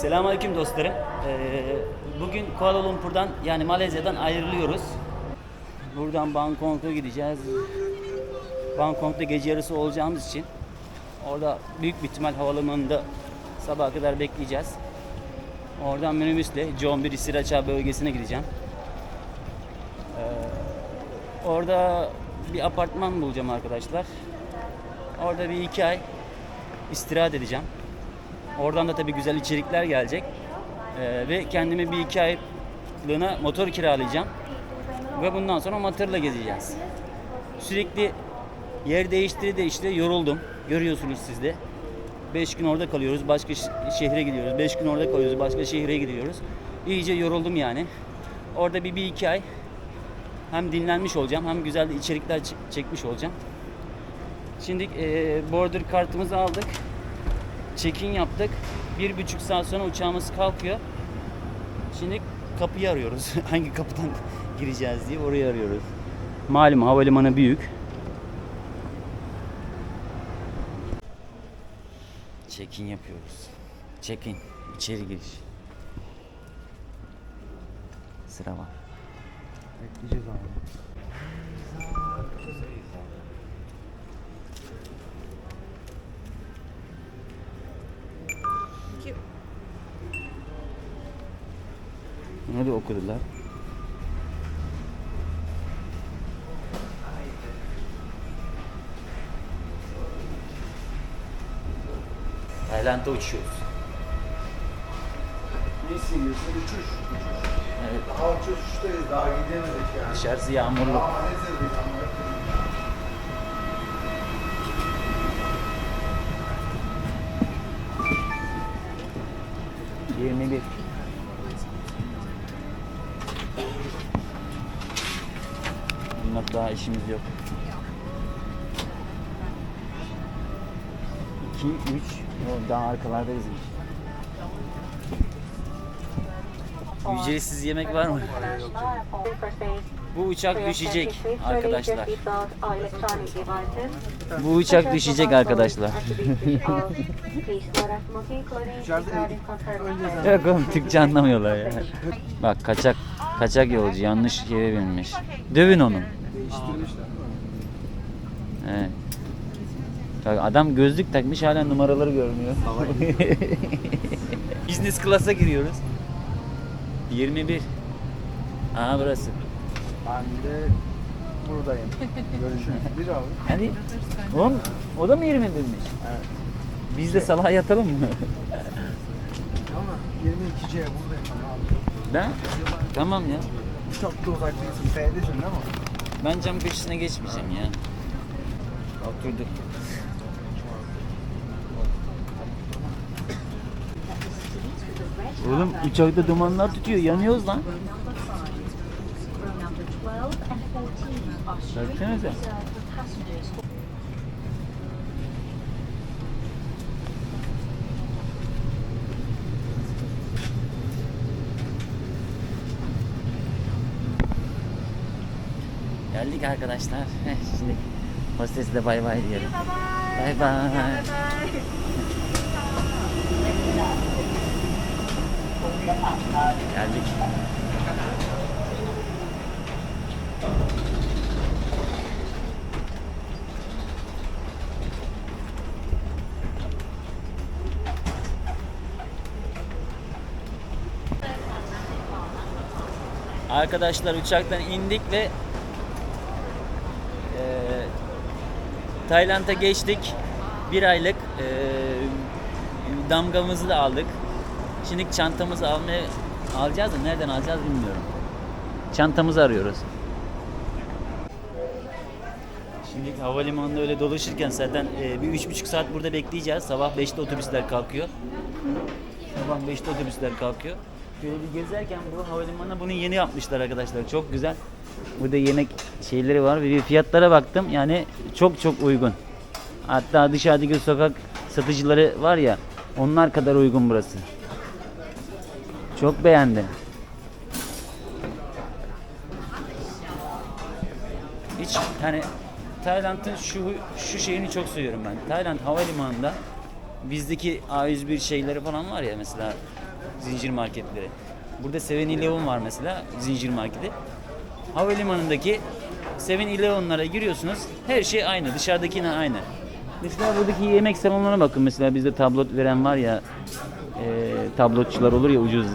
Selamünaleyküm dostlarım. Ee, bugün Kuala Lumpur'dan yani Malezya'dan ayrılıyoruz. Buradan Bangkok'a gideceğiz. Bangkok'ta gece yarısı olacağımız için orada büyük bir ihtimal havalimanında sabaha kadar bekleyeceğiz. Oradan minibüsle John bir Sriracha bölgesine gideceğim. Ee, orada bir apartman bulacağım arkadaşlar. Orada bir iki ay istirahat edeceğim. Oradan da tabii güzel içerikler gelecek. Ee, ve kendime bir iki aylığına motor kiralayacağım. Ve bundan sonra motorla gezeceğiz. Sürekli yer değiştire değiştire yoruldum. Görüyorsunuz siz de. 5 gün orada kalıyoruz, başka şehre gidiyoruz. 5 gün orada kalıyoruz, başka şehre gidiyoruz. İyice yoruldum yani. Orada bir, bir iki ay hem dinlenmiş olacağım hem güzel içerikler çekmiş olacağım. Şimdi border kartımızı aldık. Check-in yaptık. Bir buçuk saat sonra uçağımız kalkıyor. Şimdi kapıyı arıyoruz. Hangi kapıdan gireceğiz diye orayı arıyoruz. Malum havalimanı büyük. Check-in yapıyoruz. Check-in. İçeri giriş. Sıra var. Bekleyeceğiz abi. Da okudular. Tayland'a uçuyoruz. Ne hissediyorsun? Uçuş. Uçuş. Evet. Daha uçuştayız. Daha gidemedik yani. Dışarısı yağmurlu. Ama ne zevk ama. Daha işimiz yok. 2, 3, o daha arkalardayız. Ücretsiz yemek var mı? Bu uçak düşecek arkadaşlar. Bu uçak düşecek arkadaşlar. Yok oğlum Türkçe anlamıyorlar ya. Bak kaçak kaçak yolcu yanlış yere binmiş. Dövün onu. Değiştirmişler. Evet. Bak adam gözlük takmış hala numaraları görmüyor. Business class'a giriyoruz. 21. Aa burası. Ben de buradayım. Görüşürüz. Bir abi. Hani oğlum o da mı 21'miş? Evet. Biz de salağa yatalım mı? Ama 22C'ye buradayım abi. ben? Tamam ya. Çok da uzak değilsin. F'desin değil mi? Ben cam köşesine geçmeyeceğim ya. Oturduk. Oğlum uçakta dumanlar tutuyor. Yanıyoruz lan. Baksanıza. Geldik arkadaşlar. Heh, Şimdi hostese de bay bay diyelim. Bay bay. Geldik. Arkadaşlar uçaktan indik ve Tayland'a geçtik. Bir aylık eee, damgamızı da aldık. Şimdi çantamızı almaya alacağız da nereden alacağız bilmiyorum. Çantamızı arıyoruz. Şimdi havalimanında öyle dolaşırken zaten eee, bir üç buçuk saat burada bekleyeceğiz. Sabah 5'te otobüsler kalkıyor. Sabah 5'te otobüsler kalkıyor. Şöyle bir gezerken bu havalimanına bunu yeni yapmışlar arkadaşlar. Çok güzel. Burada yemek şeyleri var ve bir fiyatlara baktım. Yani çok çok uygun. Hatta dışarıdaki sokak satıcıları var ya onlar kadar uygun burası. Çok beğendim. Hiç hani Tayland'ın şu şu şeyini çok seviyorum ben. Tayland havalimanında bizdeki A101 şeyleri falan var ya mesela zincir marketleri. Burada 7-Eleven var mesela zincir marketi. Havalimanındaki 7-Eleven'lara giriyorsunuz. Her şey aynı. Dışarıdakine aynı. Mesela buradaki yemek salonlarına bakın. Mesela bizde tablot veren var ya e, tablotçular olur ya ucuz.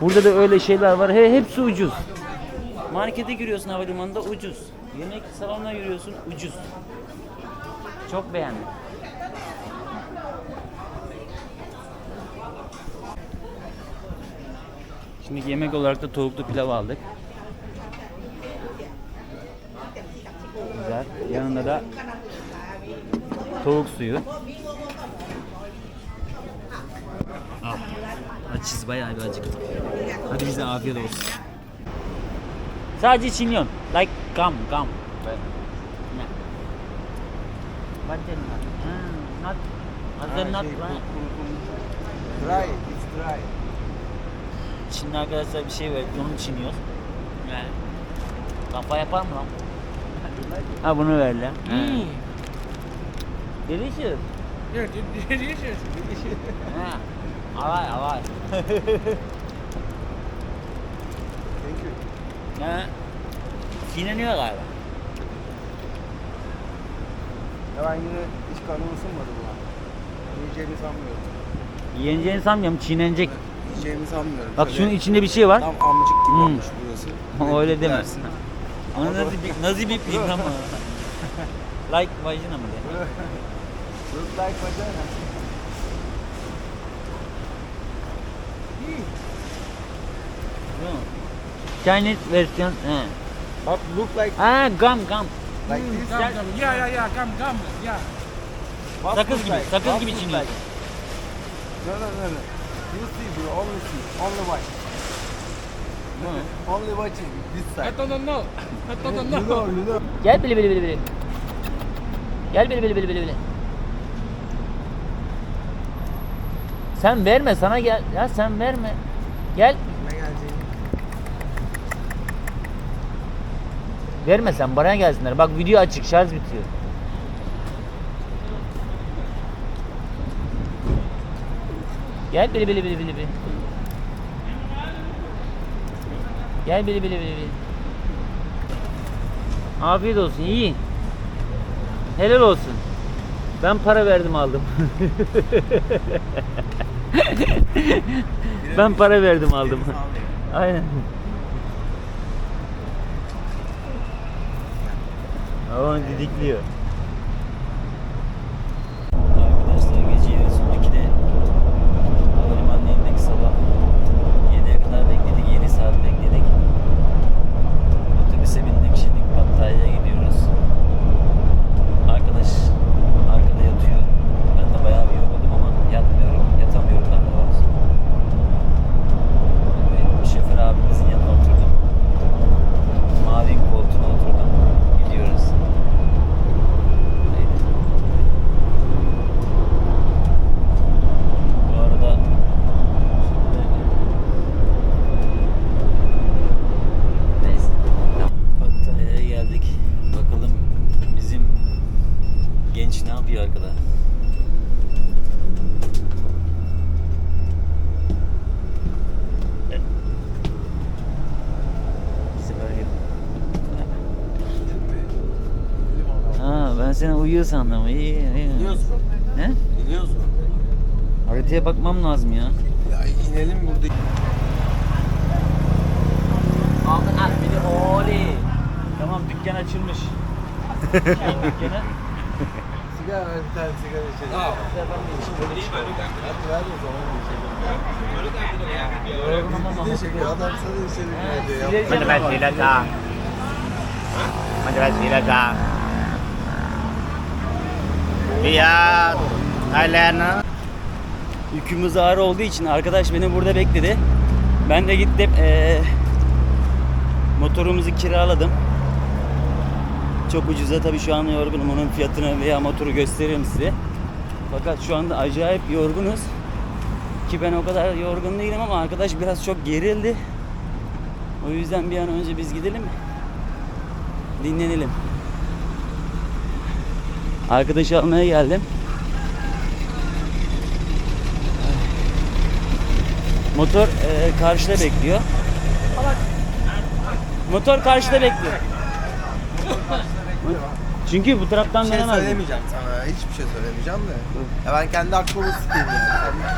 Burada da öyle şeyler var. He, hepsi ucuz. Markete giriyorsun havalimanında ucuz. Yemek salonuna giriyorsun ucuz. Çok beğendim. Şimdi yemek olarak da tavuklu pilav aldık. Güzel. Yanında da tavuk suyu. Ah, açız bayağı bir acıktık. Hadi bize afiyet olsun. Sadece çiğniyorsun. Like gum, gum. Yeah. What the nut? Ah, nut. What the nut? right? Dry, it's dry. Şimdi arkadaşlar bir şey verdik, onu çiğniyoruz. Yani. Kafa yapar mı lan? Ha bunu verdiler. Hmm. Delicious. Yeah, delicious. Ha. Alay alay. Thank you. Ha. Çiğneniyor galiba. Ya ben yine hiç karnım ısınmadı bu an. Yiyeceğimi sanmıyorum. Yeneceğini sanmıyorum, çiğnenecek. Yiyeceğimi sanmıyorum. Bak şunun içinde bir şey var. Tam amcık gibi Hmm. olmuş burası. Öyle deme. Dersin. Onu nasıl bir, nasıl bir film ama. like vagina mı de? Look like vagina. Chinese versiyon. He. Bak look like Ha gum gum. like this. Gum, gum. Yeah, yeah, yeah. Gum, gum. Yeah. What Sakız look gibi, like? sakız What gibi look çiğniyor. like? No no no no. You see bro, only see, only watch. Only watching this I side. don't know. I don't You know. know, you know. Gel bili bili bili bili. Gel bili bili bili bili bili. Sen verme sana gel. Ya sen verme. Gel. Verme sen bana gelsinler. Bak video açık şarj bitiyor. Gel bili bili bili bili bili. Gel bili bili bili bili. Afiyet olsun yiyin. Helal olsun. Ben para verdim aldım. ben para verdim aldım. Aynen. Ama didikliyor. Arkadaşlar gece yarısı 12'de havalimanına indik sabah 7'ye kadar bekledik 7 saat bekledik. Otobüse bindik şimdi Pattaya'ya gidiyoruz. Arkadaş arkada yatıyor. Ben de bayağı bir yoruldum ama yatmıyorum, yatamıyorum daha doğrusu. Ben şoför abimizin yanına oturdum. Mavi koltuğuna oturdum. Gidiyoruz. Haydi. Bu arada Neyse. Pattaya'ya geldik. Bakalım bizim genç ne yapıyor arkada? Ha ben seni uyuyor sandım. İyi iyi. Biliyorsun. Ne? Biliyorsun. Haritaya bakmam lazım ya. Ya inelim burada. Aldın de oli. Tamam dükkan açılmış. Şey dükkanı. Sigara ver bir tane sigara içelim. Hadi ver o zaman içelim. Yorgunum ama Bir de çekiyor adam sana içelim diyor. Yapma. Mana basi datang. Mana basi datang. Biar Thailand nó Yükümüz ağır olduğu için arkadaş beni burada bekledi. Ben de gittim eee, motorumuzu kiraladım. Çok ucuza tabii şu an yorgunum. Onun fiyatını veya motoru gösteririm size. Fakat şu anda acayip yorgunuz. Ki ben o kadar yorgun değilim ama arkadaş biraz çok gerildi. O yüzden bir an önce biz gidelim. Dinlenelim. Arkadaşı almaya geldim. Motor e, karşıda bekliyor. Motor karşıda bekliyor. Çünkü bu taraftan Bir şey dönemez. söylemeyeceğim sana. Hiçbir şey söylemeyeceğim de. Ya ben kendi aklıma sıkayım yani.